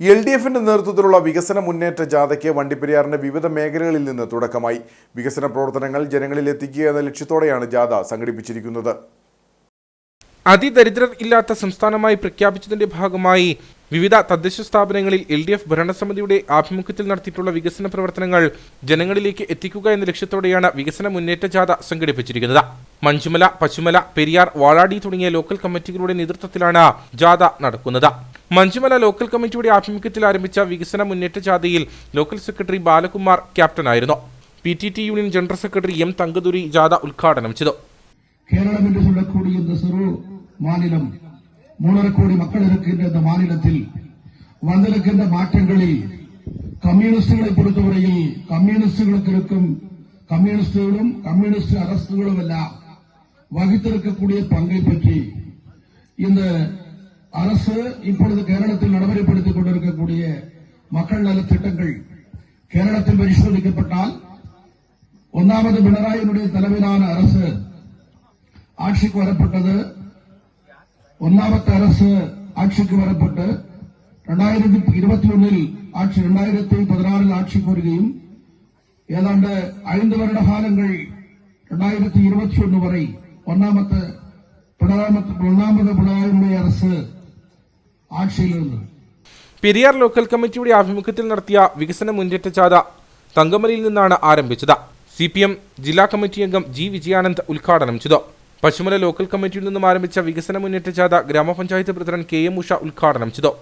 L D എഫിന്റെ നേതൃത്വത്തിലുള്ള വികസന മുന്നേറ്റ ജാഥയ്ക്ക് വണ്ടിപ്പെരിയാറിന്റെ വിവിധ മേഖലകളിൽ നിന്ന് തുടക്കമായി. വികസന പ്രവർത്തനങ്ങൾ ജനങ്ങളിൽ എത്തിക്കുക എന്ന ലക്ഷ്യത്തോടെയാണ് ജാഥ സംഘടിപ്പിച്ചിരിക്കുന്നത്. അതിദരിദ്രർ ഇല്ലാത്ത സംസ്ഥാനമായി പ്രഖ്യാപിച്ചതിന്റെ ഭാഗമായി വിവിധ തദ്ദേശ സ്ഥാപനങ്ങളിൽ എൽ ഡി എഫ് ഭരണസമിതിയുടെ ആഭിമുഖ്യത്തിൽ നടത്തിയിട്ടുള്ള വികസന പ്രവർത്തനങ്ങൾ ജനങ്ങളിലേക്ക് എത്തിക്കുക എന്ന ലക്ഷ്യത്തോടെയാണ് വികസന മുന്നേറ്റ ജാഥ സംഘടിപ്പിച്ചിരിക്കുന്നത്. മഞ്ചുമല പശുമല പെരിയാർ വാളാടി തുടങ്ങിയ ലോക്കൽ കമ്മിറ്റികളുടെ നേതൃത്വത്തിലാണ് ജാഥ നടക്കുന്നത്. മഞ്ചുമല ലോക്കൽ കമ്മിറ്റിയുടെ ആഭിമുഖ്യത്തിൽ ആരംഭിച്ച വികസന മുന്നേറ്റ ജാഥയിൽ local secretary Balakumar ക്യാപ്റ്റനായിരുന്നു P T T union general secretary M Thangadurai ജാഥ ഉദ്ഘാടനം ചെയ്തു கேரளம் என்று சொல்லக்கூடிய இந்த சிறு மாநிலம் மூணரை கோடி மக்கள் இருக்கின்ற இந்த மாநிலத்தில் வந்திருக்கின்ற மாற்றங்களில் கம்யூனிஸ்டுகளை பொறுத்தவரையில் கம்யூனிஸ்டுகளுக்கு இருக்கும் கம்யூனிஸ்டுகளும் கம்யூனிஸ்ட் அரசுகளும் எல்லாம் வகித்திருக்கக்கூடிய பங்கை பற்றி இந்த அரசு இப்பொழுது கேரளத்தில் நடைமுறைப்படுத்திக் கொண்டிருக்கக்கூடிய மக்கள் நலத்திட்டங்கள் கேரளத்தில் பரிசோதிக்கப்பட்டால் ஒன்றாவது பினராயினுடைய தலைமையிலான அரசு ஆட்சிக்கு வரப்பட்டது. ஒன்றாவது அரசு ஆட்சிக்கு வரப்பட்டு இரண்டாயிரத்தி இருபத்தி ஒன்றில் ஆட்சி இரண்டாயிரத்தி பதினாறில் ஆட்சி கோருகையும் ஏதாண்டு ஐந்து வருட காலங்கள் இரண்டாயிரத்தி இருபத்தி ஒன்று வரை ஒன்னாமத்து பினராமத்து ஒன்னாமது பினராயினுடைய அரசு പെരിയാർ ലോക്കൽ കമ്മിറ്റിയുടെ ആഭിമുഖ്യത്തിൽ നടത്തിയ വികസന മുന്നേറ്റ ജാഥ തങ്കമലയിൽ നിന്നാണ് ആരംഭിച്ചത്. സി പി എം ജില്ലാ കമ്മിറ്റി അംഗം ജി വിജയാനന്ദ് ഉദ്ഘാടനം ചെയ്തു. പശുമല ലോക്കൽ കമ്മിറ്റിയിൽ നിന്നും ആരംഭിച്ച വികസന മുന്നേറ്റ ജാഥ ഗ്രാമപഞ്ചായത്ത് പ്രസിഡന്റ് കെ എം ഉഷ ഉദ്ഘാടനം ചെയ്തു.